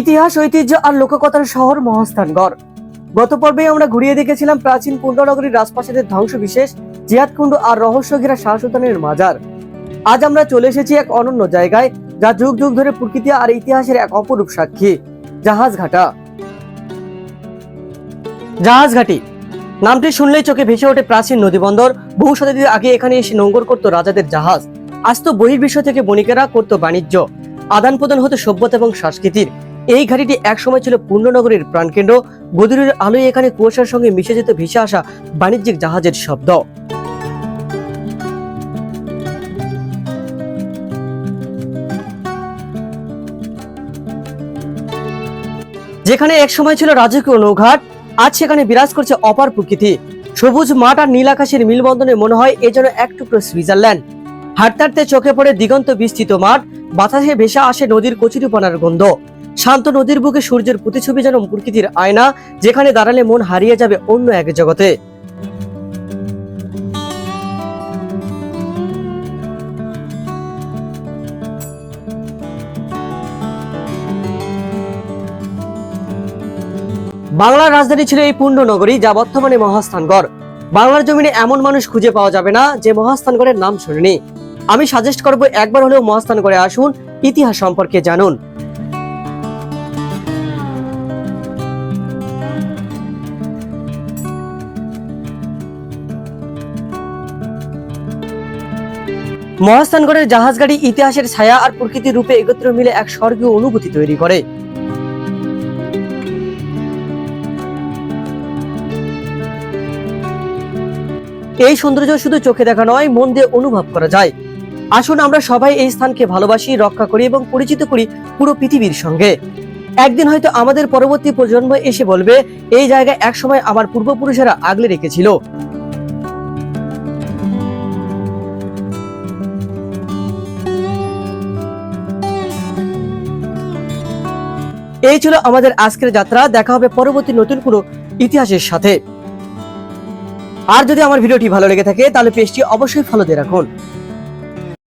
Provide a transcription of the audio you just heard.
ইতিহাস, ঐতিহ্য আর লোককথার শহর মহাস্থানগড় গত পর্বে আমরা ঘুরিয়ে দেখেছিলাম প্রাচীন পুণ্যনগরীর রাজপ্রাসাদের ধ্বংস বিশেষ জিয়াদকুণ্ড আর রহস্য ঘেরা শাহ সুলতানের মাজার। আজ আমরা চলে এসেছি এক অনন্য জায়গায়, যা যুগ যুগ ধরে প্রকৃতি আর ইতিহাসের এক অপরূপ সাক্ষী, জাহাজঘাটা। জাহাজঘাটি। নামটি শুনলেই চোখে ভেসে ওঠে প্রাচীন নদীবন্দর। বহু শতাব্দী আগে এখানে এসে নোঙ্গর করতো রাজাদের জাহাজ। আজ তো বহির্বিশ্ব থেকে বণিকেরা করতো বাণিজ্য। আদান প্রদান হতো সভ্যতা এবং সংস্কৃতির। এই ঘাটিটি একসময় ছিল পূর্ণনগরীর প্রাণকেন্দ্র। বদুরের আলোয় এখানে কুয়াশার সঙ্গে মিশে যেত ভেসে আসা বাণিজ্যিক জাহাজের শব্দ। যেখানে একসময় ছিল রাজকীয় নৌঘাট, আজ সেখানে বিরাজ করছে অপার প্রকৃতি। সবুজ মাঠ আর নীল আকাশের মিলবন্ধনে মনে হয় এ যেন এক টুকরো সুইজারল্যান্ড। হাঁটতে হাঁটতে চোখে পড়ে দিগন্ত বিস্তৃত মাঠ, বাতাসে ভেসে আসে নদীর কচুরিপনার গন্ধ। শান্ত নদীর বুকে সূর্যের প্রতিছবি যেন প্রকৃতির আয়না, যেখানে দাঁড়ালে মন হারিয়ে যাবে অন্য এক জগতে। বাংলার রাজধানী ছিল এই পূর্ণ নগরী যা বর্তমানে মহাস্থানগড়। বাংলার জমিনে এমন মানুষ খুঁজে পাওয়া যাবে না যে মহাস্থানগড়ের নাম শুনেনি। আমি সাজেস্ট করব একবার হলেও মহাস্থানগড়ে আসুন, ইতিহাস সম্পর্কে জানুন। মহাস্থানগড়ের জাহাজ গাড়ি ইতিহাসের ছায়া আর প্রকৃতির রূপে একত্র মিলে এক স্বর্গীয় অনুভূতি তৈরি করে। এই সৌন্দর্য শুধু চোখে দেখা নয়, মন দিয়ে অনুভব করা যায়। আসুন আমরা সবাই এই স্থানকে ভালোবাসি, রক্ষা করি এবং পরিচিত করি পুরো পৃথিবীর সঙ্গে। একদিন হয়তো আমাদের পরবর্তী প্রজন্ম এসে বলবে, এই জায়গায় একসময় আমার পূর্বপুরুষেরা আগলে রেখেছিল। এই ছিল আমাদের আজকের যাত্রা। দেখা হবে পরবর্তী নতুন কোনো ইতিহাসের সাথে। আর যদি আমার ভিডিওটি ভালো লেগে থাকে, তাহলে পেজটি অবশ্যই ফলো দিয়ে রাখুন।